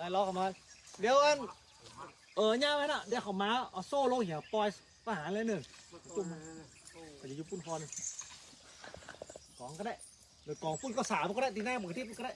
ได้ล้อกันมาเดี๋ยวอันเออย่าไว้น่ะเดี๋ยวเขามาเอาโซ่ลงเหี่ยปล่อยประหารเลยหนึ่งจุ่มไปจะยุบปุ้นพอนสองก็ได้หรือกองปุ้นก็สามก็ได้ตีหน้าหมือที่ก็ได้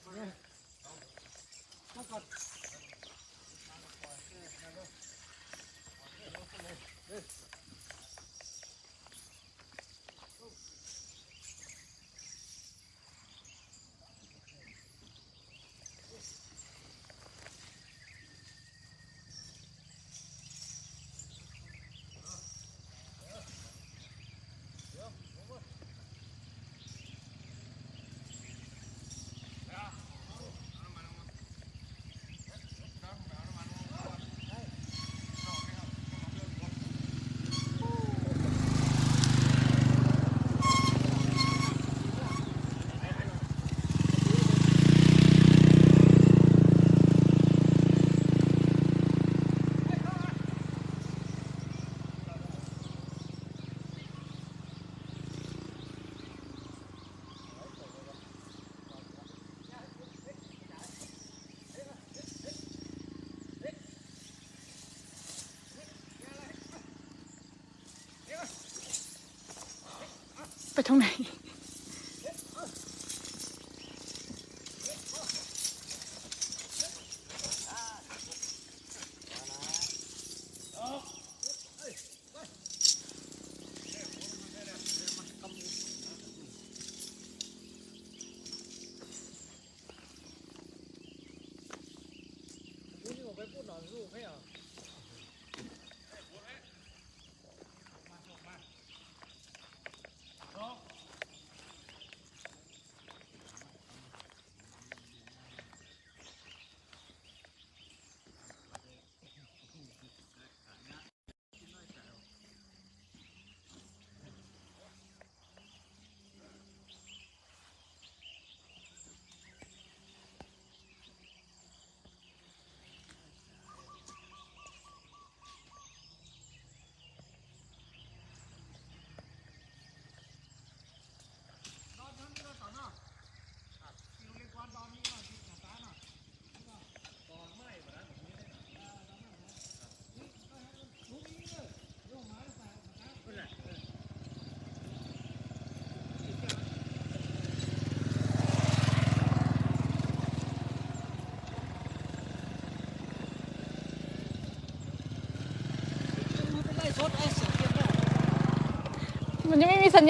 มาก่อน ไปทางไหน นี่ผมไปพูดหน่อยลูกให้เหรอ มันไม่ได้ชดไอ้เสียงเก็บได้ มัน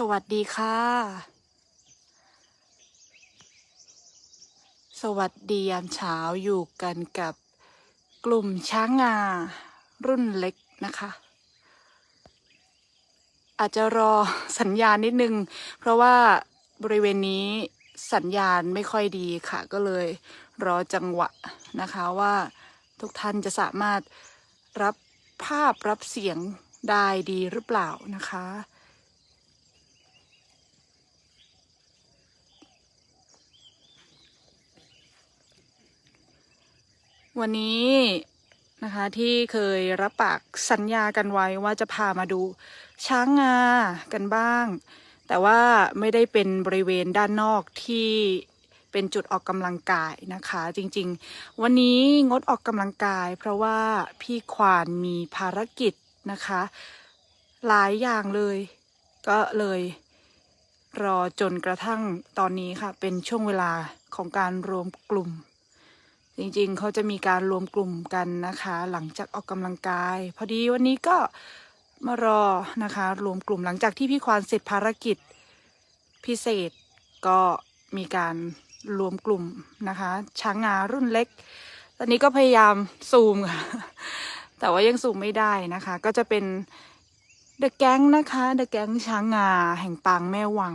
สวัสดีค่ะ สวัสดียามเช้าอยู่กันกับกลุ่มช้างงา รุ่นเล็กนะคะ อาจจะรอสัญญาณนิดนึง เพราะว่าบริเวณนี้สัญญาณไม่ค่อยดีค่ะ ก็เลยรอจังหวะนะคะว่าทุกท่านจะสามารถรับภาพรับเสียงได้ดีหรือเปล่านะคะ วันนี้นะคะที่เคยรับปากสัญญากันไว้ว่าจะพามาดูช้างงากันบ้าง แต่ว่าไม่ได้เป็นบริเวณด้านนอกที่เป็นจุดออกกำลังกายนะคะ จริงๆ วันนี้งดออกกำลังกาย เพราะว่าพี่ควานมีภารกิจนะคะ หลายอย่างเลย ก็เลยรอจนกระทั่งตอนนี้ค่ะ เป็นช่วงเวลาของการรวมกลุ่ม จริงๆ เขาจะมีการรวมกลุ่มกันนะคะ หลังจากออกกำลังกาย พอดีวันนี้ก็มารอนะคะ รวมกลุ่มหลังจากที่พี่ควานเสร็จภารกิจพิเศษก็มีการรวมกลุ่มนะคะ ช้างงารุ่นเล็ก ตอนนี้ก็พยายามซูมค่ะ แต่ว่ายังซูมไม่ได้นะคะ ก็จะเป็นเดอะแก๊งนะคะเดอะแก๊งช้างงาแห่งปางแม่วัง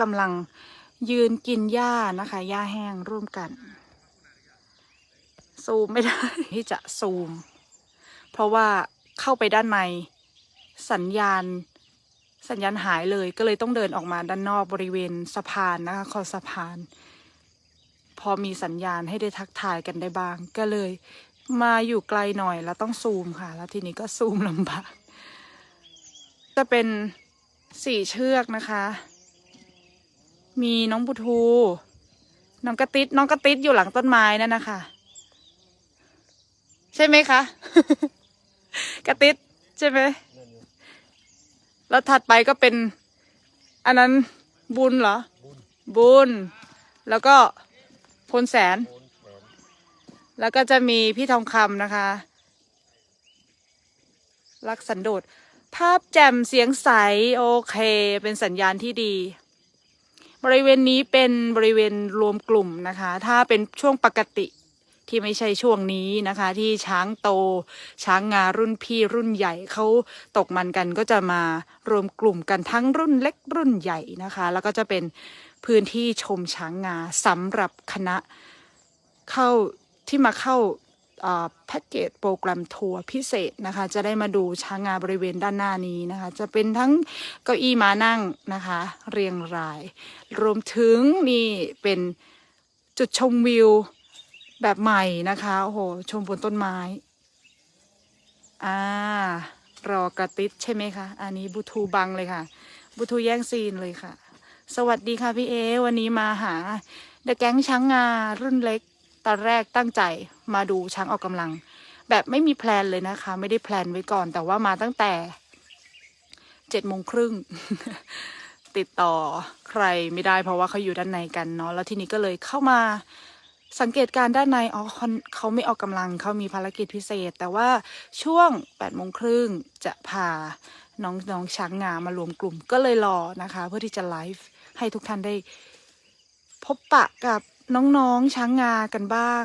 กำลัง ยืนกินหญ้านะคะหญ้าแห้งร่วมกัน ซูมไม่ได้ ที่จะซูม เพราะว่าเข้าไปด้านในสัญญาณ สัญญาณหายเลยก็เลยต้องเดินออกมาด้านนอกบริเวณสะพานนะคะคอสะพาน พอมีสัญญาณให้ได้ทักทายกันได้บ้าง ก็เลย มาอยู่ไกลหน่อยแล้วต้องซูมค่ะ แล้วทีนี้ก็ซูมลำบากจะเป็นสี่เชือกนะคะ มีน้องบูทู น้องกระติดน้องกระติดอยู่หลังต้นไม้นั่นนะคะใช่ไหมคะกระติดใช่ไหมแล้วถัดไปก็เป็น อันนั้นบุญเหรอ บุญ แล้วก็พลแสน แล้วก็จะมีพี่ทองคำนะคะ รักสันโดษภาพแจ่มเสียงใส โอเค เป็นสัญญาณที่ดี บริเวณนี้เป็นบริเวณรวมกลุ่มนะคะ ถ้าเป็นช่วงปกติที่ไม่ใช่ช่วงนี้นะคะ ที่ช้างโต ช้างงารุ่นพี่รุ่นใหญ่เขาตกมันกันก็จะมารวมกลุ่มกันทั้งรุ่นเล็กรุ่นใหญ่นะคะ แล้วก็จะเป็นพื้นที่ชมช้างงาสำหรับคณะเข้าที่มาเข้า แพ็กเกจโปรแกรมทัวร์พิเศษนะคะ จะได้มาดูช้างงาบริเวณด้านหน้านี้นะคะ จะเป็นทั้งเก้าอี้มานั่งนะคะ เรียงราย รวมถึงนี่เป็นจุดชมวิวแบบใหม่นะคะโอ้โหชมบนต้นไม้อ่ารอกระติดใช่ไหมคะ อันนี้บูทูบังเลยค่ะบูทูแย่งซีนเลยค่ะ สวัสดีค่ะพี่เอ วันนี้มาหาเดอะแก๊งช้างงารุ่นเล็ก ตอนแรกตั้งใจมาดูช้างออกกำลัง แบบไม่มีแพลนเลยนะคะ ไม่ได้แพลนไว้ก่อน แต่ว่ามาตั้งแต่เจ็ดโมงครึ่งติดต่อใครไม่ได้เพราะว่าเขาอยู่ด้านในกันเนาะแล้วทีนี้ก็เลยเข้ามาสังเกตการณ์ด้านในอ๋อเขาเขาไม่ออกกำลังเขามีภารกิจพิเศษ แต่ว่าช่วงแปดโมงครึ่งจะพาน้องน้องช้างงามารวมกลุ่มก็เลยรอนะคะ เพื่อที่จะไลฟ์ให้ทุกท่านได้พบปะกับ น้องๆช้างงากันบ้าง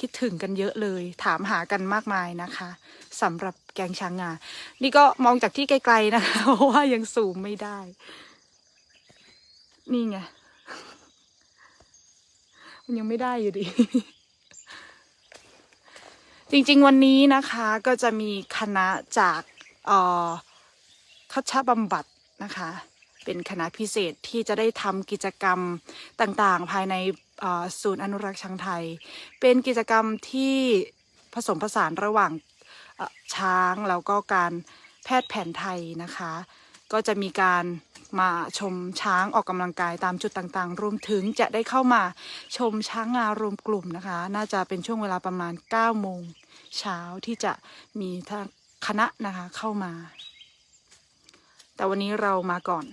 คิดถึงกันเยอะเลย ถามหากันมากมายนะคะสำหรับแกงช้างงา นี่ก็มองจากที่ไกลๆนะคะเพราะว่ายังสูงไม่ได้ นี่ไงมันยังไม่ได้อยู่ดี จริงๆวันนี้นะคะก็จะมีคณะจากเอ่อคัชบำบัดนะคะ เป็นคณะพิเศษที่จะได้ทำกิจกรรมต่างๆ ภายในศูนย์อนุรักษ์ช้างไทย เป็นกิจกรรมที่ผสมผสานระหว่างช้างแล้วก็การแพทย์แผนไทยนะคะ ก็จะมีการมาชมช้างออกกำลังกายตามจุดต่างๆ รวมถึงจะได้เข้ามาชมช้างงารวมกลุ่มนะคะ น่าจะเป็นช่วงเวลาประมาณ 9 โมงเช้าที่จะมีทางคณะนะคะเข้ามา แต่วันนี้เรามาก่อน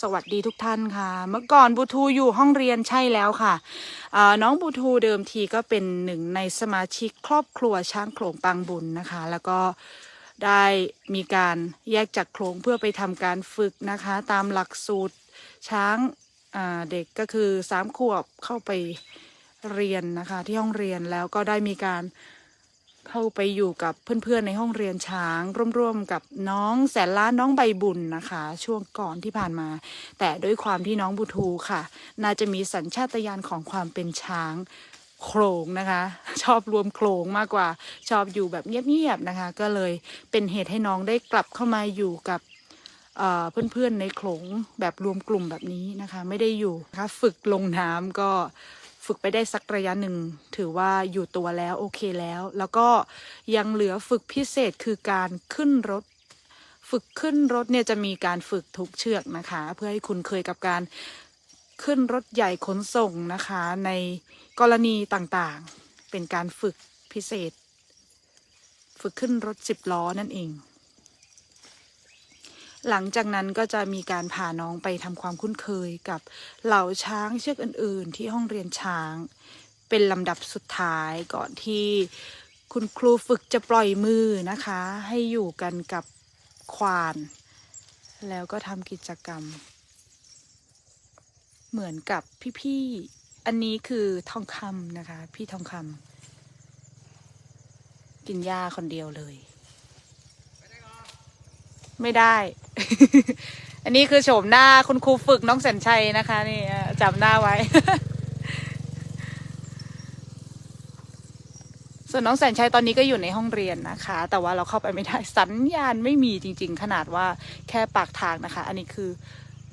สวัสดีทุกท่านค่ะ เมื่อก่อนบูทูอยู่ห้องเรียนใช่แล้วค่ะ น้องบูทูเดิมทีก็เป็นหนึ่งในสมาชิกครอบครัวช้างโขลงปางบุญนะคะ แล้วก็ได้มีการแยกจากโขลงเพื่อไปทำการฝึกนะคะ ตามหลักสูตรช้างาเด็กก็คือสามขวบเข้าไปเรียนนะคะ ที่ห้องเรียนแล้วก็ได้มีการ เข้าไปอยู่กับเพื่อนๆในห้องเรียนช้าง ร่วมๆกับน้องแสนล้านน้องใบบุญนะคะ ช่วงก่อนที่ผ่านมา แต่ด้วยความที่น้องบูทูค่ะ น่าจะมีสัญชาตญาณของความเป็นช้างโขลงนะคะ ชอบรวมโขลงมากกว่า ชอบอยู่แบบเงียบๆนะคะ ก็เลยเป็นเหตุให้น้องได้กลับเข้ามาอยู่กับเเพื่อนๆในโขลงแบบรวมกลุ่มแบบนี้นะคะ ไม่ได้อยู่นะคะฝึกลงน้ำก็ ฝึกไปได้สักระยะหนึ่ง ถือว่าอยู่ตัวแล้วโอเคแล้ว แล้วก็ยังเหลือฝึกพิเศษคือการขึ้นรถ ฝึกขึ้นรถเนี่ยจะมีการฝึกทุกเชือกนะคะ เพื่อให้คุณเคยกับการขึ้นรถใหญ่ขนส่งนะคะ ในกรณีต่างๆ เป็นการฝึกพิเศษ ฝึกขึ้นรถสิบล้อนั่นเอง หลังจากนั้นก็จะมีการพาน้องไปทำความคุ้นเคยกับเหล่าช้างเชือกอื่น ๆ ที่ห้องเรียนช้าง เป็นลำดับสุดท้ายก่อนที่คุณครูฝึกจะปล่อยมือนะคะ ให้อยู่กันกับควาน แล้วก็ทำกิจกรรม เหมือนกับพี่ ๆ อันนี้คือทองคำนะคะ พี่ทองคำกินหญ้าคนเดียวเลย ไม่ได้ อันนี้คือโฉมหน้าคุณครูฝึกน้องแสนชัยนะคะ นี่จำหน้าไว้ ส่วนน้องแสนชัยตอนนี้ก็อยู่ในห้องเรียนนะคะ แต่ว่าเราเข้าไปไม่ได้สัญญาณไม่มีจริง ๆ ขนาดว่าแค่ปากทางนะคะ อันนี้คือ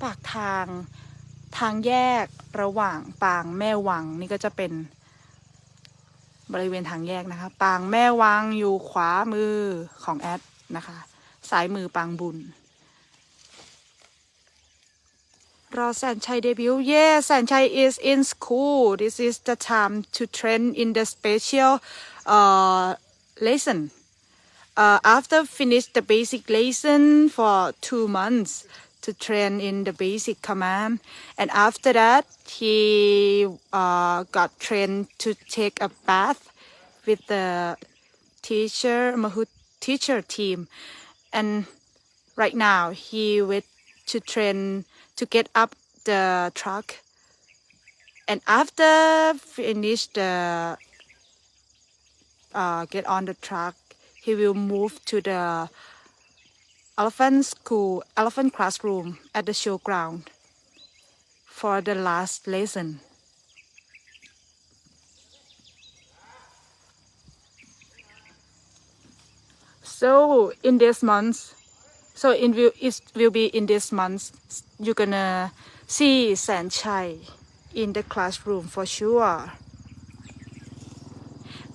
ปากทางทางแยกระหว่างปางแม่วังนี่ก็จะเป็น บริเวณทางแยกนะคะ ปางแม่วังอยู่ขวามือของแอดนะคะ ซ้ายมือปางบุญ รอแสนชัยเดบิวต์ Yes แสนชัย is in school this is the time to train in the special uh, lesson uh, after finish the basic lesson for two months to train in the basic command and after that he uh, got trained to take a bath with the teacher Mahut teacher team and right now he went to train to get up the truck. And after finish the uh, get on the truck he will move to the elephant school elephant classroom at the showground for the last lesson so in this month so in will it will be in this month you're gonna see Sanchai in the classroom for sure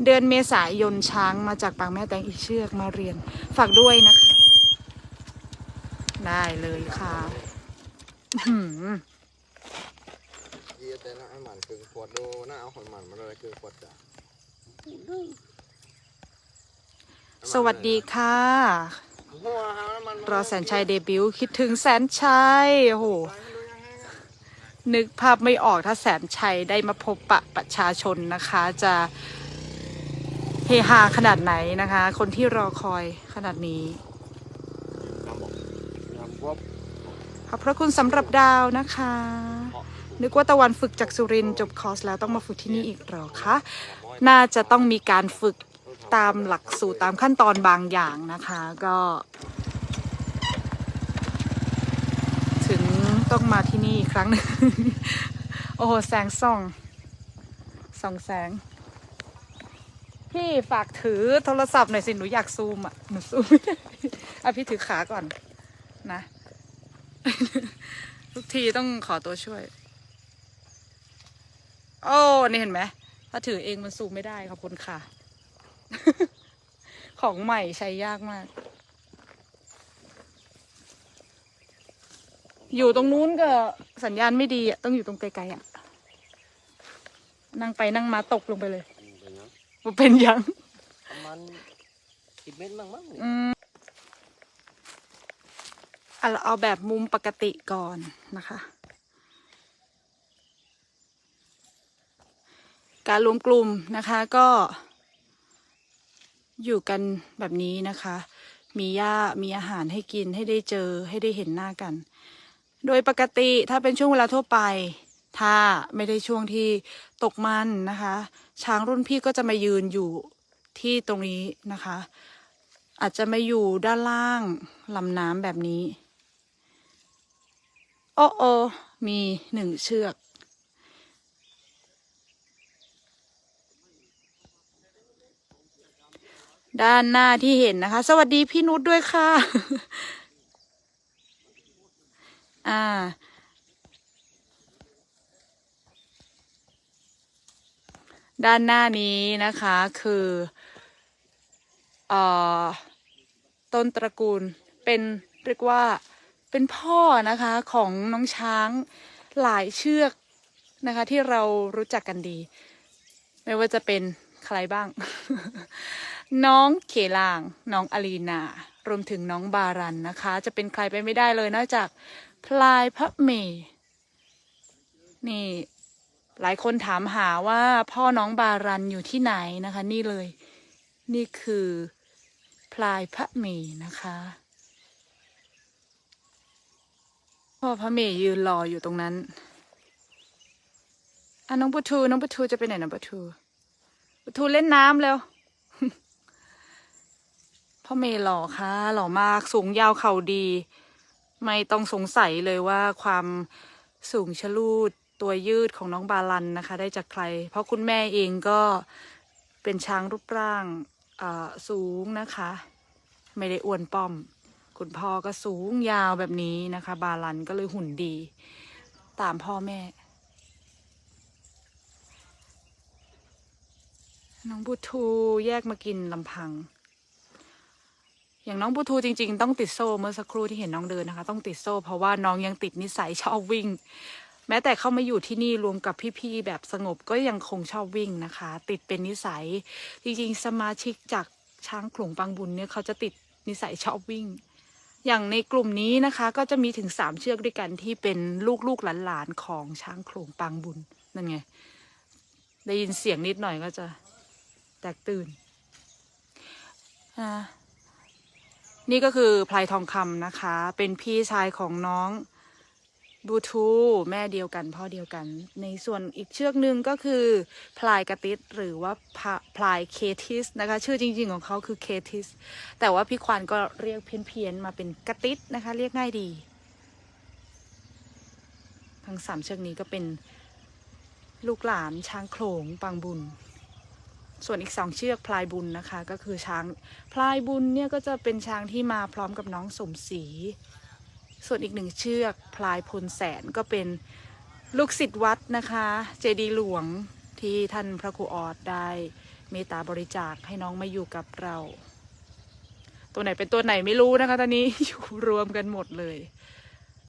เดือนเมษายนช้างมาจากปางแม่แตงอีกเชือกมาเรียน ฝากด้วยนะคะ ได้เลยค่ะอื้อหือยีแต่ละไอ้หมันคือขวดดูน่าเอาคนหมันมาเลยคือขวดจ้ะ สวัสดีค่ะ รอแสนชัยเดบิวต์คิดถึงแสนชัยโอ้โหนึกภาพไม่ออกถ้าแสนชัยได้มาพบปะประชาชนนะคะ จะเฮฮาขนาดไหนนะคะ คนที่รอคอยขนาดนี้ขอบพระคุณสำหรับดาวนะคะ นึกว่าตะวันฝึกจากสุรินจบคอร์สแล้วต้องมาฝึกที่นี่อีกหรอคะ น่าจะต้องมีการฝึก ตามหลักสูตรตามขั้นตอนบางอย่างนะคะ ก็ ถึงต้องมาที่นี่อีกครั้งหนึ่งโอ้โห แสงส่องส่องแสง พี่ฝากถือโทรศัพท์หน่อยสิ หนูอยากซูมอะ หนูซูมอะพี่ถือขาก่อนนะ ทุกทีต้องขอตัวช่วย โอ้ นี่เห็นไหมถ้าถือเองมันซูมไม่ได้ขอบคุณค่ะ ของใหม่ใช้ยากมาก อยู่ตรงนู้นก็สัญญาณไม่ดีอะต้องอยู่ตรงไกลๆอะ นั่งไปนั่งมาตกลงไปเลยเป็นยังว่าเป็นยังประมาณสิบเมตรมั้งมั้งอืมอะเราเอาแบบมุมปกติก่อนนะคะ การรวมกลุ่มนะคะก็ อยู่กันแบบนี้นะคะ มีหญ้ามีอาหารให้กินให้ได้เจอให้ได้เห็นหน้ากัน โดยปกติถ้าเป็นช่วงเวลาทั่วไป ถ้าไม่ได้ช่วงที่ตกมันนะคะ ช้างรุ่นพี่ก็จะมายืนอยู่ที่ตรงนี้นะคะ อาจจะมาอยู่ด้านล่างลำน้ำแบบนี้ โอ้โอมีหนึ่งเชือก ด้านหน้าที่เห็นนะคะ สวัสดีพี่นุชด้วยค่ะ อ่า ด้านหน้านี้นะคะคืออต้นตระกูลเป็นเรียกว่าเป็นพ่อนะคะของน้องช้างหลายเชือกนะคะ ที่เรารู้จักกันดี ไม่ว่าจะเป็นใครบ้าง น้องเขลาง น้องอลีนา รวมถึงน้องบารันนะคะ จะเป็นใครไปไม่ได้เลยนอกจากพลายพระเมย์นี่ หลายคนถามหาว่าพ่อน้องบารันอยู่ที่ไหนนะคะ นี่เลย นี่คือพลายพระเมย์นะคะ พ่อพระเมย์ยืนรออยู่ตรงนั้นอะน้องปูทูน้องปูทูจะไปไหนน้องปูทูปูทูเล่นน้ำแล้ว พ่อเมย์หล่อค่ะหล่อมากสูงยาวเข่าดี ไม่ต้องสงสัยเลยว่าความสูงชะลูดตัวยืดของน้องบาลันนะคะ ได้จากใคร เพราะคุณแม่เองก็เป็นช้างรูปร่างอ่าสูงนะคะ ไม่ได้อ้วนป้อม คุณพ่อก็สูงยาวแบบนี้นะคะ บาลันก็เลยหุ่นดี ตามพ่อแม่ น้องบูทูแยกมากินลำพัง อย่างน้องบูทูจริง ๆ ต้องติดโซ่เมื่อสักครู่ที่เห็นน้องเดินนะคะ ต้องติดโซ่เพราะว่าน้องยังติดนิสัยชอบวิ่ง แม้แต่เข้ามาอยู่ที่นี่รวมกับพี่ๆแบบสงบก็ยังคงชอบวิ่งนะคะ ติดเป็นนิสัย จริงๆ สมาชิกจากช้างขลุงปังบุญเนี่ยเขาจะติดนิสัยชอบวิ่ง อย่างในกลุ่มนี้นะคะก็จะมีถึงสามเชือกด้วยกันที่เป็นลูกๆหลานๆของช้างโขลงปางบุญนั่นไงได้ยินเสียงนิดหน่อยก็จะแตกตื่นอ่า นี่ก็คือพลายทองคำนะคะ เป็นพี่ชายของน้องบูทูแม่เดียวกันพ่อเดียวกัน ในส่วนอีกเชือกหนึ่งก็คือพลายกระติดหรือว่าพลายเคทิสนะคะ ชื่อจริง ๆ ของเขาคือเคทิส แต่ว่าพี่ควานก็เรียกเพี้ยนๆมาเป็นกระติดนะคะ เรียกง่ายดี ทั้งสามเชือกนี้ก็เป็นลูกหลานช้างโขลงปางบุญ ส่วนอีกสองเชือกพลายบุญนะคะ ก็คือช้างพลายบุญเนี่ยก็จะเป็นช้างที่มาพร้อมกับน้องสมศรีส่วนอีกหนึ่งเชือกพลายพลแสนก็เป็นลูกศิษย์วัดนะคะ เจดีหลวงที่ท่านพระครูออดได้เมตตาบริจาคให้น้องมาอยู่กับเรา ตัวไหนเป็นตัวไหนไม่รู้นะคะ ตอนนี้อยู่รวมกันหมดเลย